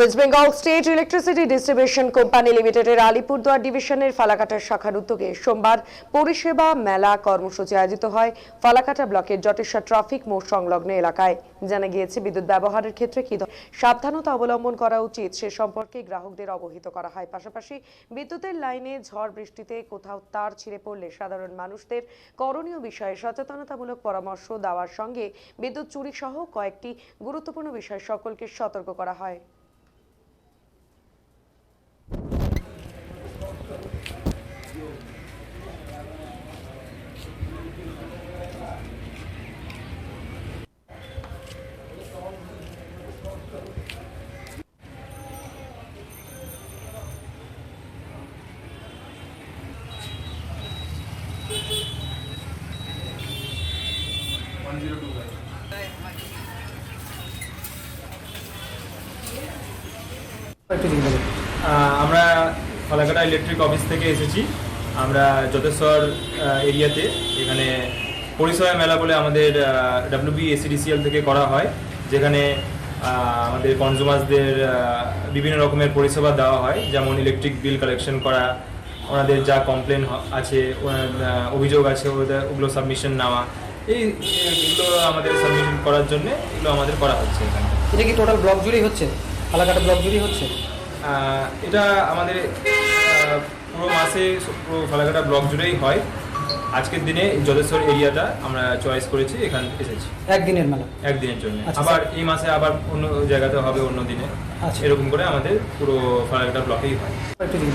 West Bengal state electricity distribution company লিমিটেডের আলিপুরদুয়ার ডিভিশনের ফালাকাটা শাখার উদ্যোগে সোমবার পরিষেবা মেলা কর্মসূচি আয়োজিত হয় ফালাকাটা ব্লকের জটেশ্বর ট্রাফিক মোড় সংলগ্ন এলাকায়। জানা গিয়েছে বিদ্যুৎ ব্যবহারের ক্ষেত্রে কি সাবধানতা অবলম্বন করা উচিত সে সম্পর্কে গ্রাহকদের অবহিত করা হয়। পাশাপাশি বিদ্যুতের লাইনে ঝড় বৃষ্টিতে কোথাও তার ছিঁড়ে পড়লে সাধারণ মানুষদের করণীয় বিষয়ে সচেতনতামূলক পরামর্শ দেওয়ার সঙ্গে বিদ্যুৎ চুরি সহ কয়েকটি গুরুত্বপূর্ণ বিষয় সকলকে সতর্ক করা হয়। আমরা ফালাকাটা ইলেকট্রিক অফিস থেকে এসেছি। আমরা যতেশ্বর এরিয়াতে এখানে পরিষেবা মেলা বলে আমাদের ডাব্লিউবি এসিডিসিএল থেকে করা হয়, যেখানে আমাদের কনজিউমার্সদের বিভিন্ন রকমের পরিষেবা দেওয়া হয়, যেমন ইলেকট্রিক বিল কালেকশন করা, ওনাদের যা কমপ্লেন আছে অভিযোগ আছে ওগুলো সাবমিশন নেওয়া এই এগুলো আমাদের সাবমিশন করার জন্য এগুলো আমাদের করা হচ্ছে এখানে। এটা কি টোটাল ব্লক জুড়েই হচ্ছে? ফালাকাটা ব্লক জুড়েই হচ্ছে? এটা আমাদের পুরো মাসে পুরো ফালাকাটা ব্লক জুড়েই হয়। আজকের দিনে যদেশ্বর এরিয়াটা আমরা চয়েস করেছি এখান এসেছি। একদিনের মেলা? একদিনের জন্য। আচ্ছা, আবার এই মাসে আবার অন্য জায়গাতে হবে অন্য দিনে। আচ্ছা। এরকম করে আমাদের পুরো ফালাকাটা ব্লকেই হয়।